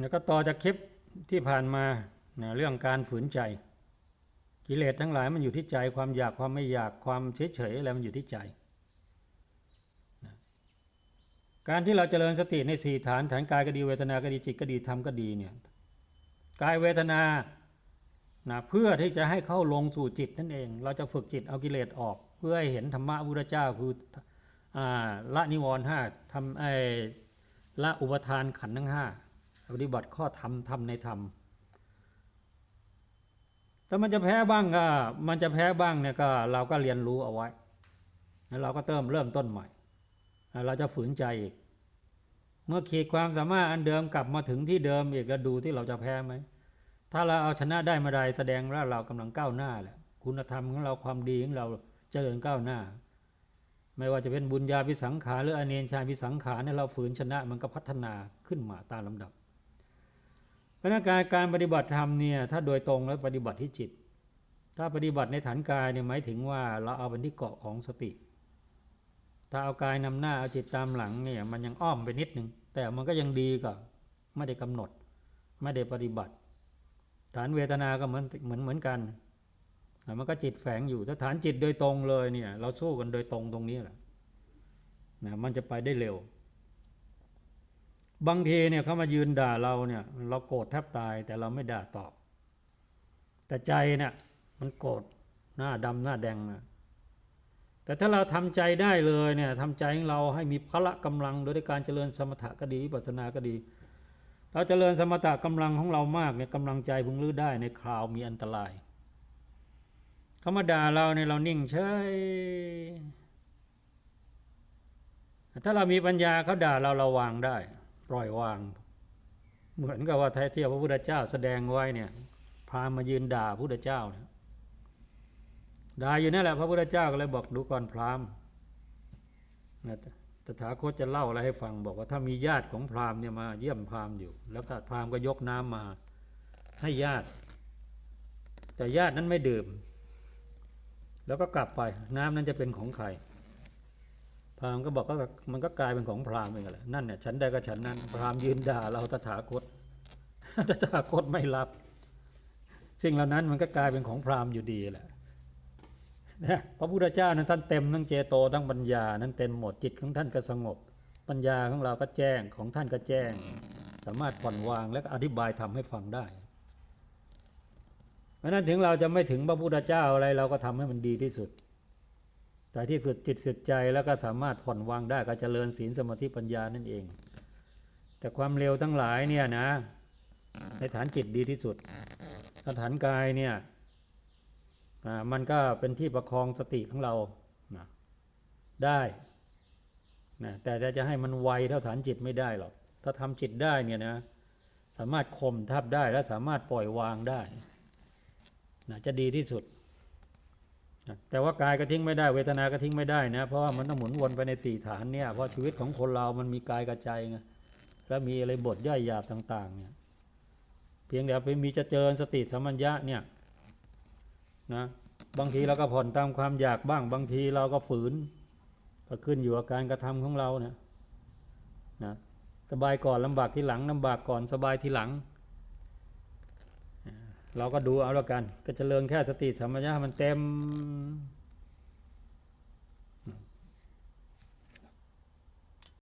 แล้วก็ต่อจากคลิปที่ผ่านมานะเรื่องการฝืนใจ กิเลสทั้งหลายมันอยู่ที่ใจความอยากความไม่อยากความเฉยเฉยอะไรมันอยู่ที่ใจนะการที่เราเจริญสติในสี่ฐานฐานกายก็ดีเวทนาก็ดีจิตก็ดีธรรมก็ดีเนี่ยกายเวทนานะเพื่อที่จะให้เข้าลงสู่จิตนั่นเอง เราจะฝึกจิตเอากิเลสออก เพื่อให้เห็นธรรมะพุทธเจ้าคืออละนิวรณ์ห้าทำไอ้ละอุปทานขันธ์ทั้งห้า ปฏิบัติข้อธรรมทำในธรรมถ้ามันจะแพ้บ้างก็มันจะแพ้บ้างเนี่ยก็เราก็เรียนรู้เอาไว้ แล้วเราก็เติมเริ่มต้นใหม่ เราจะฝืนใจอีก เมื่อขีดความสามารถอันเดิมกลับมาถึงที่เดิมอีกแล้วดูที่เราจะแพ้ไหม ถ้าเราเอาชนะได้เมาใดแสดงว่าเรากำลังก้าวหน้าแหละ คุณธรรมของเราความดีของเราเจริญก้าวหน้า ไม่ว่าจะเป็นบุญญาพิสังขารหรืออเนนชาพิสังขารเนี่ยเราฝืนชนะมันก็พัฒนาขึ้นมาตามลำดับ พราะนั้นการการปฏิบัติธรรมเนี่ยถ้าโดยตรงแล้วปฏิบัติที่จิต ถ้าปฏิบัติในฐานกายเนี่ยหมายถึงว่าเราเอาเป็นที่เกาะของสติ ถ้าเอากายนำหน้าเอาจิตตามหลังเนี่ยมันยังอ้อมไปนิดนึง แต่มันก็ยังดีกว่าไม่ได้กำหนด ไม่ได้ปฏิบัติ ฐานเวทนาก็เหมือนเหมือนเหมือนกันแต่มันก็จิตแฝงอยู่ถ้าฐานจิตโดยตรงเลยเนี่ยเราสู้กันโดยตรงตรงนี้แหละนะมันจะไปได้เร็ว บางทีเนี่ยเขามายืนด่าเราเนี่ย เราโกรธแทบตาย แต่เราไม่ด่าตอบ แต่ใจเนี่ยมันโกรธหน้าดำหน้าแดงนะแต่ถ้าเราทำใจได้เลยเนี่ยทำใจของเราให้มีพละกำลังโดยการเจริญสมถะก็ดีปัสนาก็ดี เราเจริญสมถะกำลังของเรามากเนี่ยกำลังใจพึงลื้อได้ในคราวมีอันตรายเขามาด่าเราเนี่ยเรานิ่งเฉยถ้าเรามีปัญญาเขาด่าเราเราวางได้ ปล่อยวาง เหมือนกับว่าแท้เทียบพระพุทธเจ้าแสดงไว้เนี่ยพามายืนด่าพระพุทธเจ้าเนี่ยด่าอยู่นั่นแหละพระพุทธเจ้าก็เลยบอกดูก่อนพราหมณ์นะตถาคตจะเล่าอะไรให้ฟังบอกว่าถ้ามีญาติของพราหมณ์เนี่ยมาเยี่ยมพราหมณ์อยู่ แล้วก็พราหมณ์ก็ยกน้ำมา ให้ญาติ แต่ญาตินั้นไม่ดื่ม แล้วก็กลับไปน้ำนั้นจะเป็นของใคร พราหมณ์ก็บอกก็มันก็กลายเป็นของพราหมณ์เองแหละนั่นเนี่ยฉันใดก็ฉันนั้น พราหมณ์ยืนด่าเราตถาคตตถาคตไม่รับ สิ่งเหล่านั้นมันก็กลายเป็นของพราหมณ์อยู่ดีแหละนะพระพุทธเจ้านั้นท่านเต็มทั้งเจโตทั้งปัญญา นั้นเต็มหมดจิตของท่านก็สงบ ปัญญาของเราก็แจ้งของท่านก็แจ้ง สามารถผ่อนวางและอธิบายทำให้ฟังได้เพราะฉะนั้นถึงเราจะไม่ถึงพระพุทธเจ้าอะไรเราก็ทำให้มันดีที่สุด แต่ที่สุดจิตสุดใจแล้วก็สามารถผ่อนวางได้ก็เจริญศีลสมาธิปัญญานั่นเอง แต่ความเร็วทั้งหลายเนี่ยนะ ในฐานจิตดีที่สุดถ้าฐานกายเนี่ยมันก็เป็นที่ประคองสติของเรานะได้นะแต่จะให้มันไวเท่าฐานจิตไม่ได้หรอก ถ้าทำจิตได้เนี่ยนะสามารถข่มทับได้และสามารถปล่อยวางได้นะจะดีที่สุด แต่ว่ากายก็ทิ้งไม่ได้เวทนาก็ทิ้งไม่ได้นะ เพราะว่ามันต้องหมุนวนไปในสี่ฐานเนี่ยเพราะชีวิตของคนเรามันมีกายกับใจไงแล้วมีอะไรบทย่อยหยาบต่าง ๆ เนี่ย เพียงแต่ไปมีจะเจริญสติสัมมัญญะเนี่ยนะบางทีเราก็ผ่อนตามความอยากบ้าง บางทีเราก็ฝืน ก็ขึ้นอยู่กับการกระทำของเราเนี่ยนะสบายก่อนลำบากที่หลังลำบากก่อนสบายที่หลัง เราก็ดูเอาละกัน ก็เจริญแค่สติสัมปชัญญะมันเต็ม